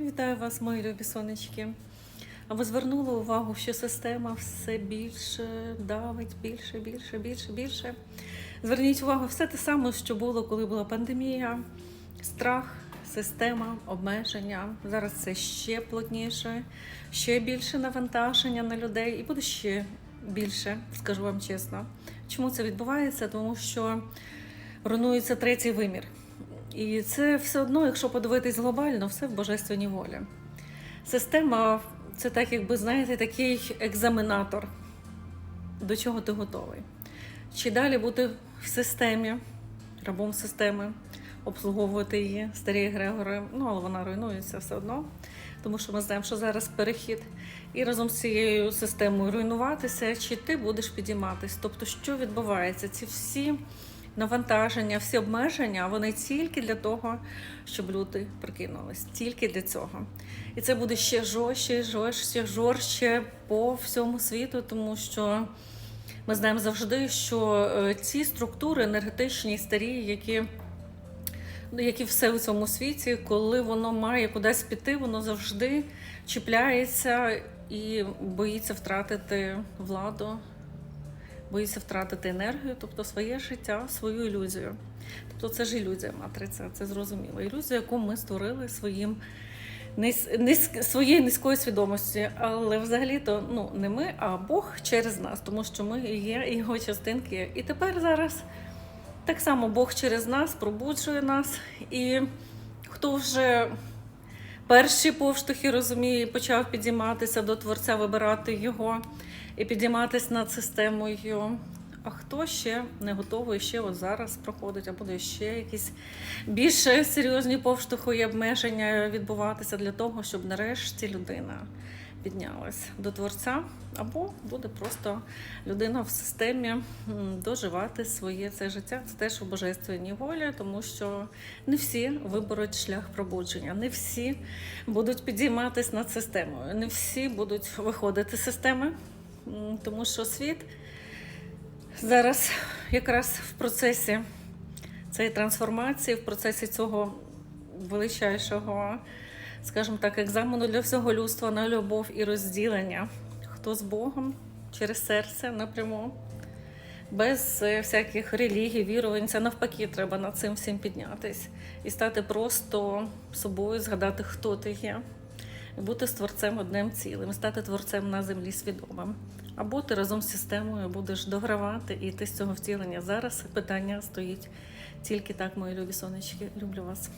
Вітаю вас, мої любі сонечки. А ви звернули увагу, що система все більше давить, більше, більше, більше, більше. Зверніть увагу, все те саме, що було, коли була пандемія, страх, система, обмеження. Зараз це ще плотніше, ще більше навантаження на людей і буде ще більше, скажу вам чесно. Чому це відбувається? Тому що руйнується третій вимір. І це все одно, якщо подивитись глобально, все в божественній волі. Система це так, якби знаєте, такий екзаменатор, до чого ти готовий. Чи далі бути в системі, рабом системи, обслуговувати її, старі Грегори, ну але вона руйнується все одно, тому що ми знаємо, що зараз перехід, і разом з цією системою руйнуватися, чи ти будеш підійматись. Тобто, що відбувається? Ці всі навантаження, всі обмеження, вони тільки для того, щоб люди прикинулись, тільки для цього. І це буде ще жорстче, жорстче, жорстче по всьому світу, тому що ми знаємо завжди, що е, ці структури енергетичні, старі, які, ну, які все у цьому світі, коли воно має кудись піти, воно завжди чіпляється і боїться втратити владу, боїться втратити енергію, тобто своє життя, свою ілюзію. Тобто це ж ілюзія матриця, це зрозуміло. Ілюзія, яку ми створили своїм низ, низ, своєї низької свідомості. Але взагалі-то ну, не ми, а Бог через нас, тому що ми є його частинки. І тепер зараз так само Бог через нас пробуджує нас. І хто вже перші повштовхи розуміє, почав підійматися до Творця, вибирати його і підійматися над системою. А хто ще не готовий, ще от зараз проходить, а буде ще якісь більш серйозні повштовхи і обмеження відбуватися для того, щоб нарешті людина піднялась до творця, або буде просто людина в системі доживати своє це життя. Це теж у божественній волі, тому що не всі виберуть шлях пробудження, не всі будуть підійматись над системою, не всі будуть виходити з системи, тому що світ зараз якраз в процесі цієї трансформації, в процесі цього величайшого, скажімо так, екзамену для всього людства на любов і розділення. Хто з Богом через серце напряму, без е, всяких релігій, вірувань. Це навпаки, треба над цим всім піднятись і стати просто собою, згадати, хто ти є. Бути з творцем одним цілим, стати творцем на землі свідомим. Або ти разом з системою будеш догравати і йти з цього втілення. Зараз питання стоїть тільки так, мої любі сонечки. Люблю вас.